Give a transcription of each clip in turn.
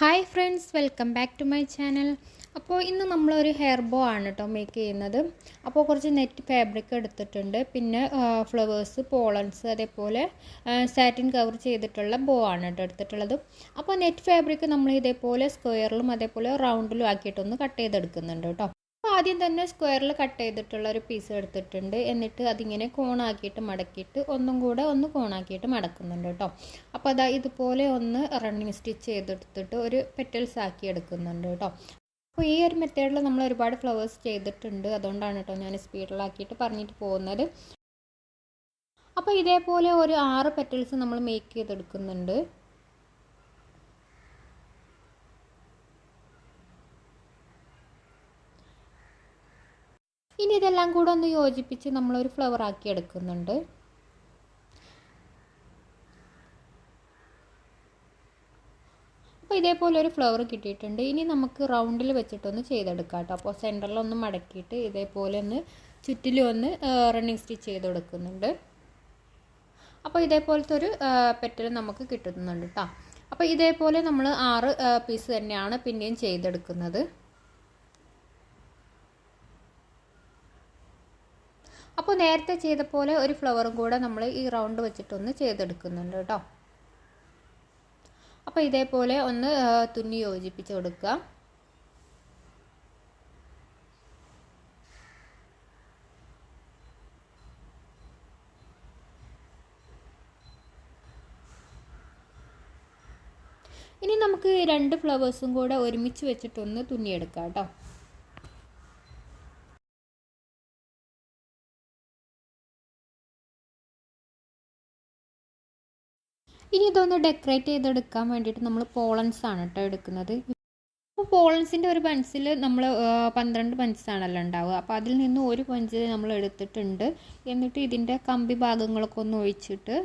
Hi friends welcome back to my channel അപ്പോൾ ഇന്ന് നമ്മളൊരു ഹെയർ ബോ ആണ് കേട്ടോ മേക്ക് ചെയ്യുന്നത്. അപ്പോൾ കുറച്ച് നെറ്റ് ഫാബ്രിക് എടുത്തിട്ടുണ്ട്. പിന്നെ ഫ്ലവേഴ്സ് പോളൻസ് അതേപോലെ സാറ്റിൻ കവർ ചെയ്തിട്ടുള്ള ബോ ആണ് കേട്ടോ എടുത്തിട്ടുള്ളത്. അപ്പോൾ നെറ്റ് ഫാബ്രിക് നമ്മൾ ഇതേപോലെ സ്ക്വയറിലും അതേപോലെ റൗണ്ടിലും ആക്കിയിട്ടൊന്ന് കട്ട് ചെയ്തെടുക്കുന്നുണ്ട് കേട്ടോ ആദ്യം തന്നെ സ്ക്വയറിൽ കട്ട് ചെയ്തിട്ടുള്ള ഒരു പീസ് എടുത്തിട്ടുണ്ട്. എന്നിട്ട് അതിങ്ങനെ കോണാക്കിയിട്ട് മടക്കിയിട്ട് ഒന്നും കൂടെ ഒന്ന് കോണാക്കിയിട്ട് മടക്കുന്നുണ്ട് കേട്ടോ അപ്പോൾ അതാ ഇതുപോലെ ഒന്ന് റണ്ണിങ് സ്റ്റിച്ച് ചെയ്തെടുത്തിട്ട് ഒരു പെറ്റൽസ് ആക്കി എടുക്കുന്നുണ്ട് കേട്ടോ അപ്പോൾ ഈ ഒരു മെത്തേഡിൽ നമ്മൾ ഒരുപാട് ഫ്ലവേഴ്സ് ചെയ്തിട്ടുണ്ട്. അതുകൊണ്ടാണ് കേട്ടോ ഞാൻ സ്പീഡിലാക്കിയിട്ട് പറഞ്ഞിട്ട് പോകുന്നത്. അപ്പോൾ ഇതേപോലെ ഒരു ആറ് പെറ്റൽസ് നമ്മൾ മേക്ക് ചെയ്തെടുക്കുന്നുണ്ട്. ഇനി ഇതെല്ലാം കൂടെ ഒന്ന് യോജിപ്പിച്ച് നമ്മളൊരു ഫ്ലവർ ആക്കി എടുക്കുന്നുണ്ട്. അപ്പോൾ ഇതേപോലെ ഒരു ഫ്ലവർ കിട്ടിയിട്ടുണ്ട്. ഇനി നമുക്ക് റൗണ്ടിൽ വെച്ചിട്ടൊന്ന് ചെയ്തെടുക്കാം കേട്ടോ അപ്പോൾ സെന്ററിലൊന്ന് മടക്കിയിട്ട് ഇതേപോലെ ഒന്ന് ചുറ്റിലും ഒന്ന് റണ്ണിങ് സ്റ്റിച്ച് ചെയ്ത് കൊടുക്കുന്നുണ്ട്. അപ്പോൾ ഇതേപോലത്തെ ഒരു പെറ്റൽ നമുക്ക് കിട്ടുന്നുണ്ട് കേട്ടോ അപ്പോൾ ഇതേപോലെ നമ്മൾ ആറ് പീസ് തന്നെയാണ് പിന്നെയും ചെയ്തെടുക്കുന്നത്. അപ്പോൾ നേരത്തെ ചെയ്ത പോലെ ഒരു ഫ്ലവറും കൂടെ നമ്മൾ ഈ റൗണ്ട് വെച്ചിട്ടൊന്ന് ചെയ്തെടുക്കുന്നുണ്ട് കേട്ടോ. അപ്പോൾ ഇതേപോലെ ഒന്ന് തുന്നി യോജിപ്പിച്ച് കൊടുക്കുക. ഇനി നമുക്ക് രണ്ട് ഫ്ലവേഴ്സും കൂടെ ഒരുമിച്ച് വെച്ചിട്ടൊന്ന് തുന്നിയെടുക്കാം കേട്ടോ. ഇനി ഇതൊന്ന് ഡെക്കറേറ്റ് ചെയ്തെടുക്കാൻ വേണ്ടിയിട്ട് നമ്മൾ പോളൻസ് ആണ് കേട്ടോ എടുക്കുന്നത്. അപ്പോൾ പോളൻസിന്റെ ഒരു പഞ്ചിൽ നമ്മൾ പന്ത്രണ്ട് പഞ്ചസാണല്ലോ ഉണ്ടാവുക. അപ്പോൾ അതിൽ നിന്ന് ഒരു പഞ്ച് നമ്മൾ എടുത്തിട്ടുണ്ട്. എന്നിട്ട് ഇതിന്റെ കമ്പി ഭാഗങ്ങളൊക്കെ ഒന്ന് ഒഴിച്ചിട്ട്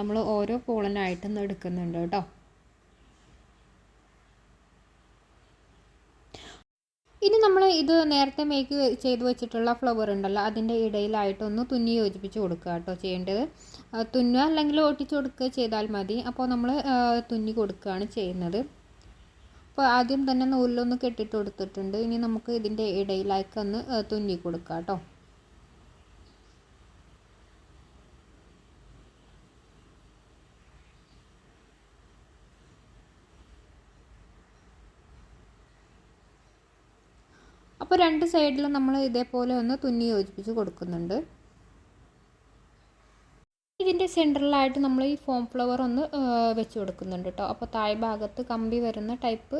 നമ്മൾ ഓരോ പോളനായിട്ടൊന്ന് എടുക്കുന്നുണ്ട് കേട്ടോ ഇനി നമ്മൾ ഇത് നേരത്തെ മേക്ക് ചെയ്ത് വെച്ചിട്ടുള്ള ഫ്ലവർ ഉണ്ടല്ലോ അതിന്റെ ഇടയിലായിട്ടൊന്ന് തുന്നി യോജിപ്പിച്ച് കൊടുക്കുക കേട്ടോ ചെയ്യേണ്ടത്. തുന്നുക അല്ലെങ്കിൽ ഒട്ടിച്ച് കൊടുക്കുക ചെയ്താൽ മതി. അപ്പോൾ നമ്മൾ തുന്നി കൊടുക്കുകയാണ് ചെയ്യുന്നത്. അപ്പോൾ ആദ്യം തന്നെ നൂലിലൊന്ന് കെട്ടിട്ട് കൊടുത്തിട്ടുണ്ട്. ഇനി നമുക്ക് ഇതിന്റെ ഇടയിലേക്കൊന്ന് തുന്നി കൊടുക്കാം കേട്ടോ. അപ്പോൾ രണ്ട് സൈഡിലും നമ്മൾ ഇതേപോലെ ഒന്ന് തുന്നി യോജിപ്പിച്ച് കൊടുക്കുന്നുണ്ട്. ഇതിന്റെ സെന്ററിലായിട്ട് നമ്മൾ ഈ ഫോം ഫ്ലവർ ഒന്ന് വെച്ച് കൊടുക്കുന്നുണ്ട് കേട്ടോ. അപ്പോൾ താഴെ ഭാഗത്ത് കമ്പി വരുന്ന ടൈപ്പ്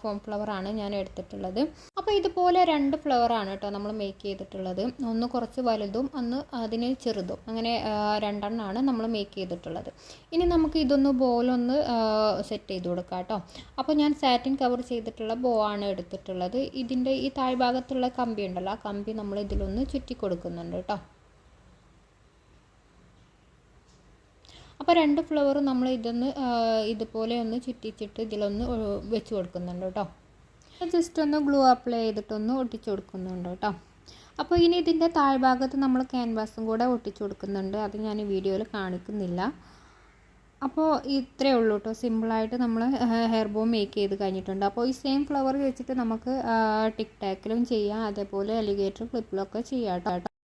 ഫോം ഫ്ലവറാണ് ഞാൻ എടുത്തിട്ടുള്ളത്. അപ്പോൾ ഇതുപോലെ രണ്ട് ഫ്ലവറാണ് കേട്ടോ നമ്മൾ മേക്ക് ചെയ്തിട്ടുള്ളത്. ഒന്ന് കുറച്ച് വലുതും ഒന്ന് അതിന് ചെറുതും. അങ്ങനെ രണ്ടെണ്ണമാണ് നമ്മൾ മേക്ക് ചെയ്തിട്ടുള്ളത്. ഇനി നമുക്ക് ഇതൊന്ന് ബോലൊന്ന് സെറ്റ് ചെയ്ത് കൊടുക്കാം കേട്ടോ. അപ്പോൾ ഞാൻ സാറ്റിൻ കവർ ചെയ്തിട്ടുള്ള ബോ ആണ് എടുത്തിട്ടുള്ളത്. ഇതിന്റെ ഈ താഴ്ഭാഗത്തുള്ള കമ്പി ഉണ്ടല്ലോ ആ കമ്പി നമ്മൾ ഇതിലൊന്ന് ചുറ്റി കൊടുക്കുന്നുണ്ട് കേട്ടോ. അപ്പോൾ രണ്ട് ഫ്ലവറും നമ്മൾ ഇതൊന്ന് ഇതുപോലെ ഒന്ന് ചുറ്റിച്ചിട്ട് ഇതിലൊന്ന് വെച്ച് കൊടുക്കുന്നുണ്ട് കേട്ടോ. ജസ്റ്റ് ഒന്ന് ഗ്ലൂ അപ്ലൈ ചെയ്തിട്ടൊന്ന് ഒട്ടിച്ചു കൊടുക്കുന്നുണ്ട് കേട്ടോ. അപ്പോൾ ഇനി ഇതിന്റെ താഴ്ഭാഗത്ത് നമ്മൾ ക്യാൻവാസും കൂടെ ഒട്ടിച്ചു കൊടുക്കുന്നുണ്ട്. അത് ഞാൻ വീഡിയോയിൽ കാണിക്കുന്നില്ല. അപ്പോൾ ഇത്രയേ ഉള്ളൂ കേട്ടോ. സിമ്പിളായിട്ട് നമ്മൾ ഹെയർ ബോ മേക്ക് ചെയ്ത് കഴിഞ്ഞിട്ടുണ്ട്. അപ്പോൾ ഈ സെയിം ഫ്ലവർ വെച്ചിട്ട് നമുക്ക് ടിക് ടാക്കിലും ചെയ്യാം. അതേപോലെ അലിഗേറ്റർ ക്ലിപ്പിലൊക്കെ ചെയ്യാം കേട്ടോ.